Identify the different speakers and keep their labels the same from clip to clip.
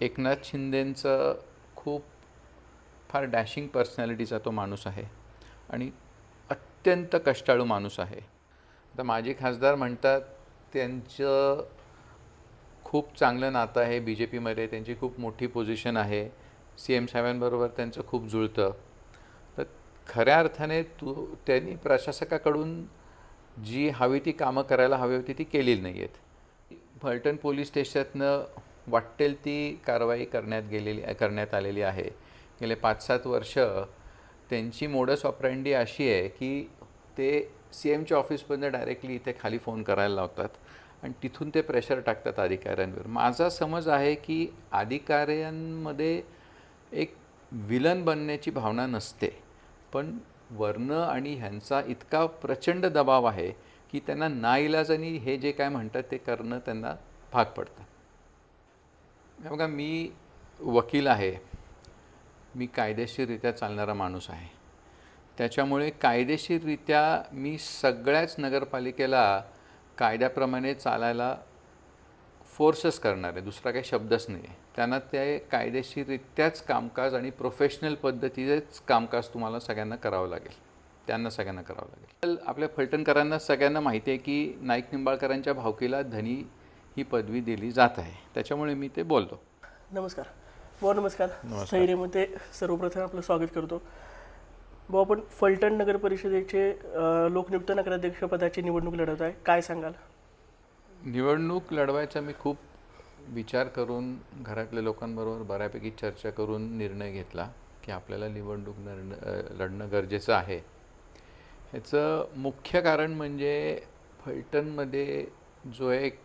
Speaker 1: एकनाथ शिंदेंचं खूप फार डॅशिंग पर्सनॅलिटीचा तो माणूस आहे आणि अत्यंत कष्टाळू माणूस आहे. आता माजी खासदार म्हणतात त्यांचं खूप चांगलं नातं आहे बी जे पीमध्ये त्यांची खूप मोठी पोझिशन आहे सी एम साहेबांबरोबर त्यांचं खूप जुळतं. तर खऱ्या अर्थाने तू त्यांनी प्रशासकाकडून जी हवी ती कामं करायला हवी होती ती केलेली नाही आहेत फलटण पोलीस स्टेशननं वाटेल ती कारवाई करण्यात गेलेली करण्यात आलेली आहे. गेले पाच सात वर्ष त्यांची मोडस ऑपरँडी अशी आहे की ते सी एमच्या ऑफिसमधनं डायरेक्टली इथे खाली फोन करायला लावतात आणि तिथून ते प्रेशर टाकतात अधिकाऱ्यांवर. माझा समज आहे की अधिकाऱ्यांमध्ये एक विलन बनण्याची भावना नसते. पण वर्ण आणि ह्यांचा इतका प्रचंड दबाव आहे की त्यांना नाईलाजानी हे जे काय म्हणतात ते करणं त्यांना भाग पडतं. बघा मी वकील आहे. मी कायदेशीररित्या चालणारा माणूस आहे. त्याच्यामुळे कायदेशीररित्या मी सगळ्याच नगरपालिकेला कायद्याप्रमाणे चालायला फोर्सच करणार आहे. दुसरा काही शब्दच नाही आहे त्यांना ते कायदेशीररित्याच कामकाज आणि प्रोफेशनल पद्धतीचेच कामकाज तुम्हाला सगळ्यांना करावं लागेल. त्यांना सगळ्यांना करावं लागेल. आपल्या फलटणकरांना सगळ्यांना माहिती आहे की नाईक निंबाळकरांच्या भावकीला धनी ही पदवी दिली जात आहे. त्याच्यामुळे मी ते बोलतो
Speaker 2: नमस्कार. भाऊ नमस्कार. सैरेमध्ये सर्वप्रथम आपलं स्वागत करतो. भाऊ आपण फलटण नगर परिषदेचे लोकनियुक्त नगराध्यक्ष पदाची निवडणूक लढवत आहे. काय सांगाल?
Speaker 1: निवडणूक लढवायचा मी खूप विचार करून घरातल्या लोकांबरोबर बऱ्यापैकी चर्चा करून निर्णय घेतला की आपल्याला निवडणूक लढणं लढणं गरजेचं आहे. ह्याचं मुख्य कारण म्हणजे फलटणमध्ये जो एक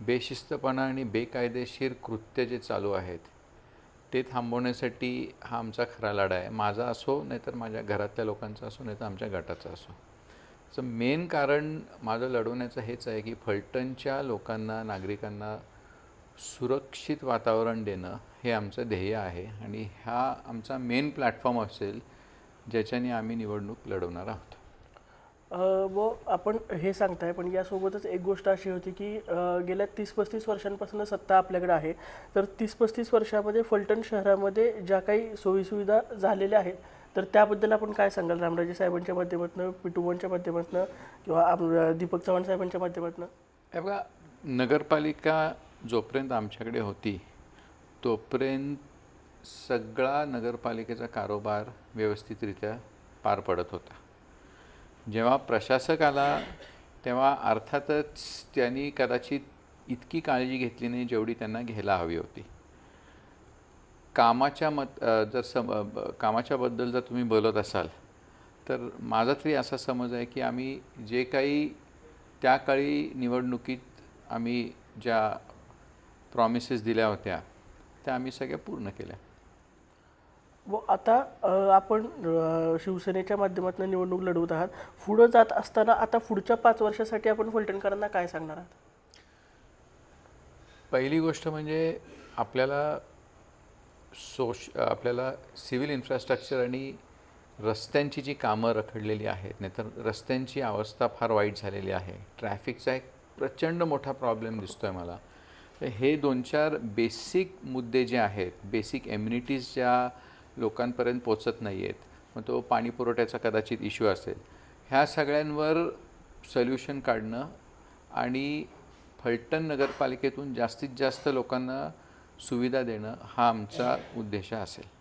Speaker 1: बेशिस्तपणा आणि बेकायदेशीर कृत्य जे चालू आहेत ते थांबवण्यासाठी हा आमचा खरा लढा आहे. माझा असो नाहीतर माझ्या घरातल्या लोकांचा असो नाही तर आमच्या गटाचा असो. सो मेन कारण माझं लढवण्याचं हेच आहे की फलटणच्या लोकांना नागरिकांना सुरक्षित वातावरण देणं हे आमचं ध्येय आहे आणि हा आमचा मेन प्लॅटफॉर्म असेल ज्याच्याने आम्ही निवडणूक लढवणार आहोत.
Speaker 2: व आपण हे सांगताय पण यासोबतच एक गोष्ट अशी होती की गेल्या तीस पस्तीस वर्षांपासून सत्ता आपल्याकडे आहे. तर तीस पस्तीस वर्षामध्ये फलटण शहरामध्ये ज्या काही सोयीसुविधा झालेल्या आहेत तर त्याबद्दल आपण काय सांगाल? रामराजे साहेबांच्या माध्यमातून पिटुवनच्या माध्यमातून किंवा आप- दीपक चव्हाण साहेबांच्या माध्यमातून?
Speaker 1: हे बघा नगरपालिका जोपर्यंत आमच्याकडे होती तोपर्यंत सगळा नगरपालिकेचा कारोबार व्यवस्थितरित्या पार पडत होता. जेव्हा प्रशासक आला तेव्हा अर्थातच त्यांनी कदाचित इतकी काळजी घेतली नाही जेवढी त्यांना घ्यायला हवी होती. कामाच्या मत जर सम कामाच्याबद्दल जर तुम्ही बोलत असाल तर माझा तरी असा समज आहे की आम्ही जे काही त्या काळी निवडणुकीत आम्ही ज्या प्रॉमिसेस दिल्या होत्या त्या आम्ही सगळ्या पूर्ण केल्या.
Speaker 2: व आता आपण शिवसेनेच्या माध्यमातून निवडणूक लढवत आहात. पुढं जात असताना आता पुढच्या पाच वर्षासाठी आपण फलटणकरांना काय सांगणार आहात?
Speaker 1: पहिली गोष्ट म्हणजे आपल्याला सोश आपल्याला सिव्हिल इन्फ्रास्ट्रक्चर आणि रस्त्यांची जी कामं रखडलेली आहेत नाहीतर रस्त्यांची अवस्था फार वाईट झालेली आहे. ट्रॅफिकचा एक प्रचंड मोठा प्रॉब्लेम दिसतो आहे मला. तर हे दोन चार बेसिक मुद्दे जे आहेत बेसिक एम्युनिटीज ज्या लोकांपर्यंत पोचत नाही आहेत मग तो पाणी पुरवठ्याचा कदाचित इश्यू असेल. ह्या सगळ्यांवर सोल्युशन काढणं आणि फलटण नगरपालिकेतून जास्तीत जास्त लोकांना सुविधा देणं हा आमचा उद्देश असेल.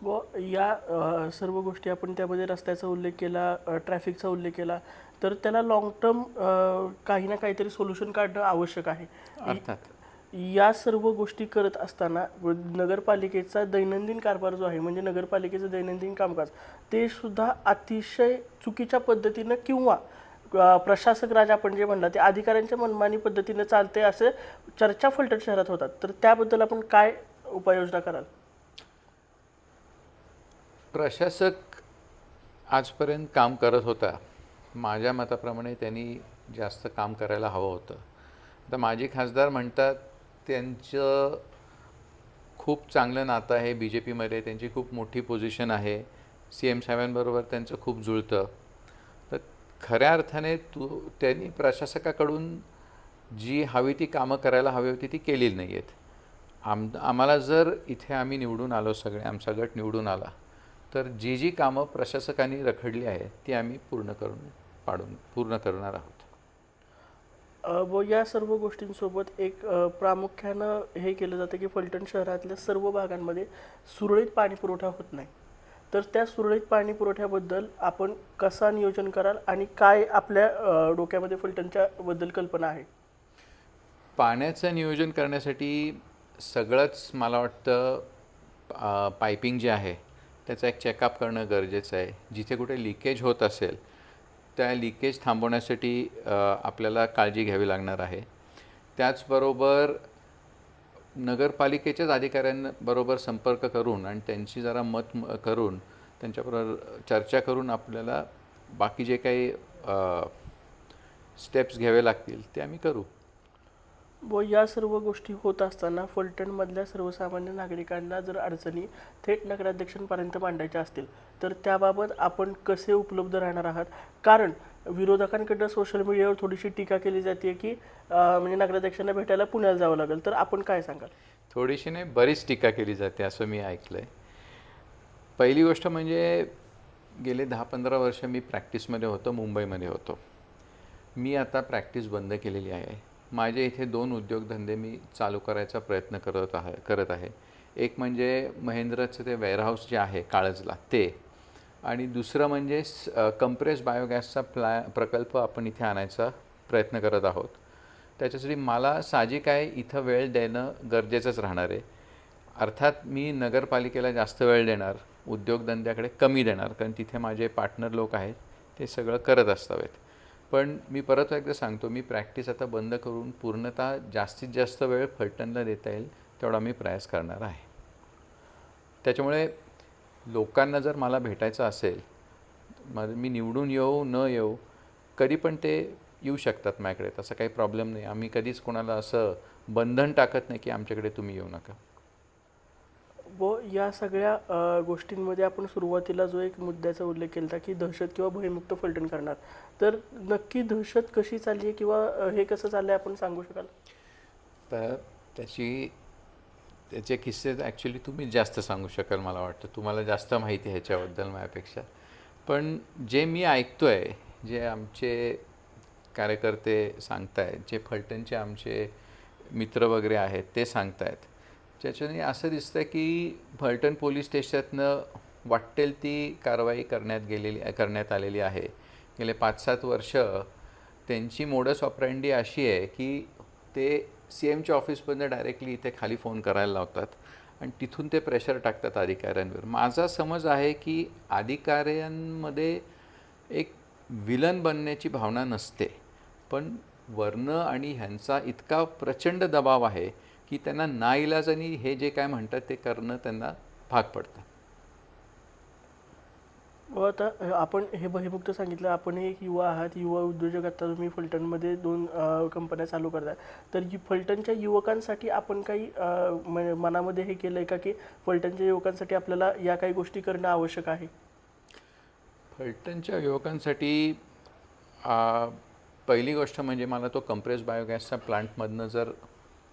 Speaker 2: व या सर्व गोष्टी आपण त्यामध्ये रस्त्याचा उल्लेख केला ट्रॅफिकचा उल्लेख केला तर त्याला लॉंग टर्म काही ना काहीतरी सोल्युशन काढणं आवश्यक आहे.
Speaker 1: अर्थात.
Speaker 2: या सर्व गोष्टी करत असताना नगरपालिकेचा दैनंदिन कारभार जो आहे म्हणजे नगरपालिकेचं दैनंदिन कामकाज ते सुद्धा अतिशय चुकीच्या पद्धतीनं किंवा प्रशासक राज आपण जे म्हणला ते अधिकाऱ्यांच्या मनमानी पद्धतीनं चालते असे चर्चा फलटण शहरात होतात. तर त्याबद्दल आपण काय उपाययोजना कराल?
Speaker 1: प्रशासक आजपर्यंत काम करत होता. माझ्या मताप्रमाणे त्यांनी जास्त काम करायला हवं होतं. आता माजी खासदार म्हणतात त्यांचं खूप चांगलं नातं आहे बी जे पीमध्ये त्यांची खूप मोठी पोझिशन आहे. सी एम साहेबांबरोबर त्यांचं खूप जुळतं. तर खऱ्या अर्थाने तू त्यांनी प्रशासकाकडून जी हवी ती कामं करायला हवी होती ती केलेली नाही आहेत आम आम्हाला जर इथे आम्ही निवडून आलो सगळे आमचा गट निवडून आला तर जी जी कामं प्रशासकांनी रखडली आहेत ती आम्ही पूर्ण करून पाडून पूर्ण करणार आहोत.
Speaker 2: व या सर्व गोष्टींसोबत एक प्रामुख्यानं हे केलं जातं की फलटण शहरातल्या सर्व भागांमध्ये सुरळीत पाणी पुरवठा होत नाही. तर त्या सुरळीत पाणी पुरवठ्याबद्दल आपण कसा नियोजन कराल आणि काय आपल्या डोक्यामध्ये फलटणच्या बद्दल कल्पना आहे?
Speaker 1: पाण्याचं नियोजन करण्यासाठी सगळंच मला वाटतं पायपिंग जे आहे त्याचा एक चेकअप करणं गरजेचं आहे. जिथे कुठे लिकेज होत असेल त्या लिकेज थांबवण्यासाठी आपल्याला काळजी घ्यावी लागणार आहे. त्याचबरोबर नगरपालिकेच्याच अधिकाऱ्यांबरोबर संपर्क करून आणि त्यांची जरा मत म- करून त्यांच्याबरोबर चर्चा करून आपल्याला बाकी जे काही स्टेप्स घ्यावे लागतील ते आम्ही करू.
Speaker 2: व या सर्व गोष्टी होत असताना फलटणमधल्या सर्वसामान्य नागरिकांना जर अडचणी थेट नगराध्यक्षांपर्यंत मांडायच्या असतील तर त्याबाबत आपण कसे उपलब्ध राहणार आहात? कारण विरोधकांकडनं सोशल मीडियावर थोडीशी टीका केली जाते की म्हणजे नगराध्यक्षांना भेटायला पुण्याला जावं लागेल. तर आपण काय सांगाल?
Speaker 1: थोडीशी नाही बरीच टीका केली जाते असं मी ऐकलं आहे पहिली गोष्ट म्हणजे गेले दहा पंधरा वर्ष मी प्रॅक्टिसमध्ये होतो मुंबईमध्ये होतो. मी आता प्रॅक्टिस बंद केलेली आहे. माझे इथे दोन उद्योगधंदे मी चालू करायचा प्रयत्न करत आहे करत आहे. एक म्हणजे महेंद्रचं ते वेअरहाऊस जे आहे काळजला ते. आणि दुसरं म्हणजे कंप्रेस बायोगॅसचा प्लॅ प्रकल्प आपण इथे आणायचा प्रयत्न करत आहोत. त्याच्यासाठी मला साहजिक आहे इथं वेळ देणं गरजेचंच राहणार आहे. अर्थात मी नगरपालिकेला जास्त वेळ देणार उद्योगधंद्याकडे कमी देणार कारण तिथे माझे पार्टनर लोक आहेत ते सगळं करत असावेत. पण मी परत एकदा सांगतो मी प्रॅक्टिस आता बंद करून पूर्णतः जास्तीत जास्त वेळ फलटणला देता येईल तेवढा मी प्रयास करणार आहे. त्याच्यामुळे लोकांना जर मला भेटायचं असेल मी निवडून येऊ न येऊ कधी पण ते येऊ शकतात माझ्याकडे तसा काही प्रॉब्लेम नाही. आम्ही कधीच कोणाला असं बंधन टाकत नाही की आमच्याकडे तुम्ही येऊ नका.
Speaker 2: व या सगळ्या गोष्टींमध्ये आपण सुरुवातीला जो एक मुद्द्याचा उल्लेख केला होता की दहशत किंवा भयमुक्त फलटण करणार. तर नक्की दहशत कशी चालली आहे किंवा हे कसं चाललं आहे आपण सांगू शकाल?
Speaker 1: तर त्याची त्याचे किस्से ॲक्च्युली तुम्ही जास्त सांगू शकाल मला वाटतं. तुम्हाला जास्त माहिती ह्याच्याबद्दल माझ्यापेक्षा. पण जे मी ऐकतो आहे जे आमचे कार्यकर्ते सांगतायत जे फलटणचे आमचे मित्र वगैरे आहेत ते सांगतायत. त्याच्याने असं दिसतं की फलटण पोलीस स्टेशननं वाटेल ती कारवाई करण्यात गेलेली करण्यात आलेली आहे. गेले पाच सात वर्ष त्यांची मोडस ऑपरँडी अशी आहे की ते सी एमच्या ऑफिसमधनं डायरेक्टली इथे खाली फोन करायला लावतात आणि तिथून ते प्रेशर टाकतात अधिकाऱ्यांवर. माझा समज आहे की अधिकाऱ्यांमध्ये एक विलन बनण्याची भावना नसते. पण वर्ण आणि ह्यांचा इतका प्रचंड दबाव आहे की त्यांना नाईलाजानी हे जे काय म्हणतात ते करणं त्यांना भाग पडतं.
Speaker 2: व आता आपण हे भयमुक्त सांगितलं आपण एक युवा आहात युवा उद्योजक आता तुम्ही फलटणमध्ये दोन कंपन्या चालू करताय. तर ही फलटणच्या युवकांसाठी आपण काही मनामध्ये हे केलं आहे का की फलटणच्या युवकांसाठी आपल्याला या काही गोष्टी करणं आवश्यक आहे?
Speaker 1: फलटणच्या युवकांसाठी पहिली गोष्ट म्हणजे मला तो कंप्रेस बायोगॅसच्या प्लांटमधनं जर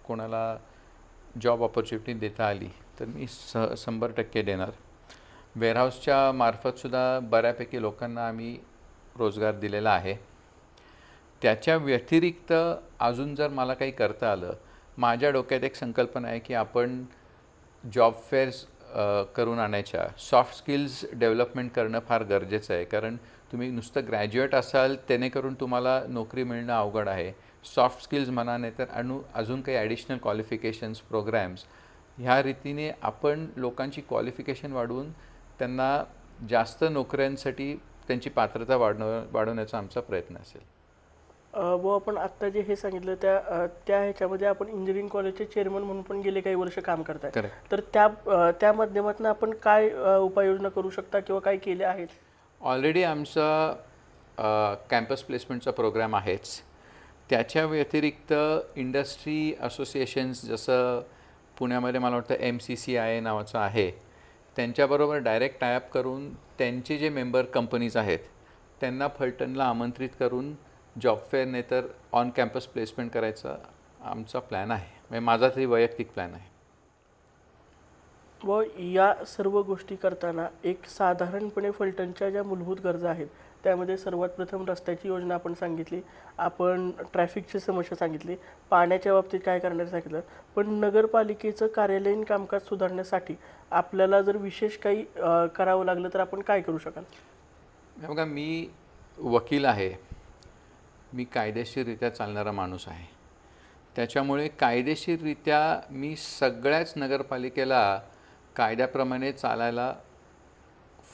Speaker 1: कोणाला जॉब ऑपॉर्च्युनिटी देता आली तर मी स शंभर टक्के देणार. वेअरहाऊसच्या मार्फतसुद्धा बऱ्यापैकी लोकांना आम्ही रोजगार दिलेला आहे. त्याच्या व्यतिरिक्त अजून जर मला काही करता आलं माझ्या डोक्यात एक संकल्पना आहे की आपण जॉब फेअर्स करून आणायच्या. सॉफ्ट स्किल्स डेव्हलपमेंट करणं फार गरजेचं आहे कारण तुम्ही नुसतं ग्रॅज्युएट असाल त्यानेकरून तुम्हाला नोकरी मिळणं अवघड आहे. सॉफ्ट स्किल्स म्हणा नाही तर अनु अजून काही ॲडिशनल क्वालिफिकेशन्स प्रोग्रॅम्स ह्या रीतीने आपण लोकांची क्वालिफिकेशन वाढवून त्यांना जास्त नोकऱ्यांसाठी त्यांची पात्रता वाढणं वाढवण्याचा आमचा प्रयत्न असेल.
Speaker 2: व आपण आत्ता जे हे सांगितलं त्या त्या ह्याच्यामध्ये आपण इंजिनिअरिंग कॉलेजचे चेअरमन म्हणून पण गेले काही वर्ष काम करताय. तर त्या त्या माध्यमातून आपण काय उपाययोजना करू शकता किंवा काय केले आहेत?
Speaker 1: ऑलरेडी आमचा कॅम्पस प्लेसमेंटचा प्रोग्राम आहेच. त्याच्या व्यतिरिक्त इंडस्ट्री असोसिएशन्स जसं पुण्यामध्ये मला वाटतं एम सी सी आय नावाचं आहे त्यांच्याबरोबर डायरेक्ट टायअप करून त्यांचे जे मेंबर कंपनीज आहेत त्यांना फलटणला आमंत्रित करून जॉब फेअर नाही तर ऑन कॅम्पस प्लेसमेंट करायचा आमचा प्लॅन आहे. म्हणजे माझा तरी वैयक्तिक प्लॅन आहे.
Speaker 2: व या सर्व गोष्टी करताना एक साधारणपणे फलटणच्या ज्या मूलभूत गरजा आहेत त्यामध्ये सर्वात प्रथम रस्त्याची योजना आपण सांगितली. आपण ट्रॅफिकची समस्या सांगितली. पाण्याच्या बाबतीत काय करणार सांगितलं. पण नगरपालिकेचं कार्यालयीन कामकाज सुधारण्यासाठी आपल्याला जर विशेष काही करावं लागलं तर आपण काय करू शकाल?
Speaker 1: बघा मी वकील आहे. मी कायदेशीररित्या चालणारा माणूस आहे. त्याच्यामुळे कायदेशीररित्या मी सगळ्याच नगरपालिकेला कायद्याप्रमाणे चालायला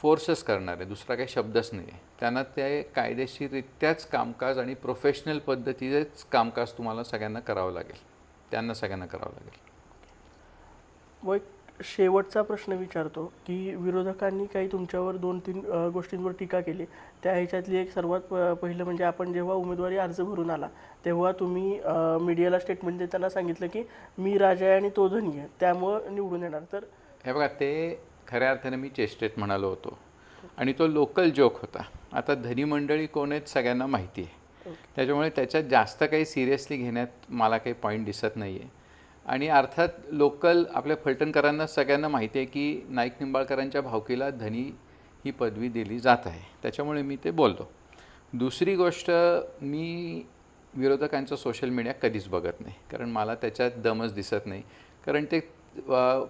Speaker 1: फोर्सच करणार आहे दुसरा काही शब्दच नाही आहे त्यांना ते कायदेशीररित्याच कामकाज आणि प्रोफेशनल पद्धतीचेच कामकाज तुम्हाला सगळ्यांना करावं लागेल. त्यांना सगळ्यांना करावं लागेल.
Speaker 2: व एक शेवटचा प्रश्न विचारतो की विरोधकांनी काही तुमच्यावर दोन तीन गोष्टींवर टीका केली. त्या ह्याच्यातली एक सर्वात प- पहिलं म्हणजे आपण जेव्हा उमेदवारी अर्ज भरून आला तेव्हा तुम्ही मीडियाला स्टेटमेंट देताना सांगितलं की मी राजा आहे आणि तो धनी आहे त्यामुळं निवडून येणार. तर
Speaker 1: हे बघा ते खऱ्या अर्थाने मी चेष्टेत म्हणालो होतो. आणि तो लोकल जोक होता. आता धनी मंडळी कोण आहेत सगळ्यांना माहिती आहे. त्याच्यामुळे त्याच्यात जास्त काही सिरियसली घेण्यात मला काही पॉईंट दिसत नाही आहे आणि अर्थात लोकल आपल्या फलटणकरांना सगळ्यांना माहिती आहे की नाईक निंबाळकरांच्या भावकीला धनी ही पदवी दिली जात आहे. त्याच्यामुळे मी ते बोलतो दुसरी गोष्ट मी विरोधकांचं सोशल मीडिया कधीच बघत नाही. कारण मला त्याच्यात दमच दिसत नाही. कारण ते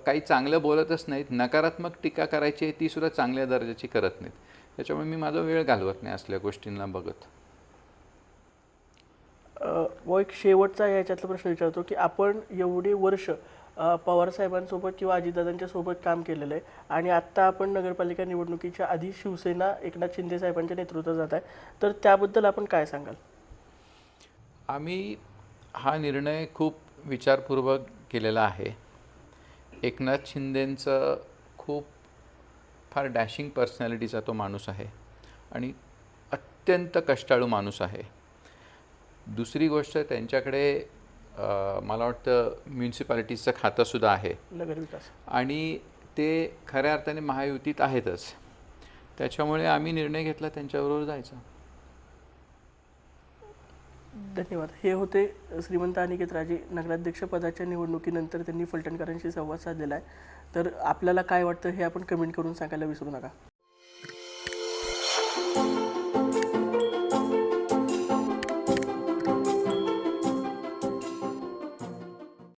Speaker 1: काही चांगलं बोलतच नाहीत नकारात्मक टीका करायची आहे ती सुद्धा चांगल्या दर्जाची करत नाहीत. त्याच्यामुळे मी माझा वेळ घालवत नाही असल्या गोष्टींना बघत.
Speaker 2: व एक शेवटचा याच्यातला प्रश्न विचारतो की आपण एवढे वर्ष अ, पवार साहेबांसोबत किंवा अजितदादांच्या सोबत काम केलेलं आहे आणि आत्ता आपण नगरपालिका निवडणुकीच्या आधी शिवसेना एकनाथ शिंदे साहेबांच्या नेतृत्वात जात आहे. तर त्याबद्दल आपण काय सांगाल?
Speaker 1: आम्ही हा निर्णय खूप विचारपूर्वक केलेला आहे. एकनाथ शिंदेंचं खूप फार डॅशिंग पर्सनॅलिटीचा तो माणूस आहे आणि अत्यंत कष्टाळू माणूस आहे. दुसरी गोष्ट त्यांच्याकडे मला वाटतं म्युन्सिपालिटीचं खातंसुद्धा आहे.
Speaker 2: नगरविकास
Speaker 1: आणि ते खऱ्या अर्थाने महायुतीत आहेतच. त्याच्यामुळे आम्ही निर्णय घेतला त्यांच्याबरोबर जायचा.
Speaker 2: धन्यवाद. हे होते श्रीमंत अनिकेत राजे नगराध्यक्षपदाच्या निवडणुकीनंतर त्यांनी फलटणकरांशी संवाद साधलेला आहे. तर आपल्याला काय वाटतं हे आपण कमेंट करून सांगायला विसरू नका.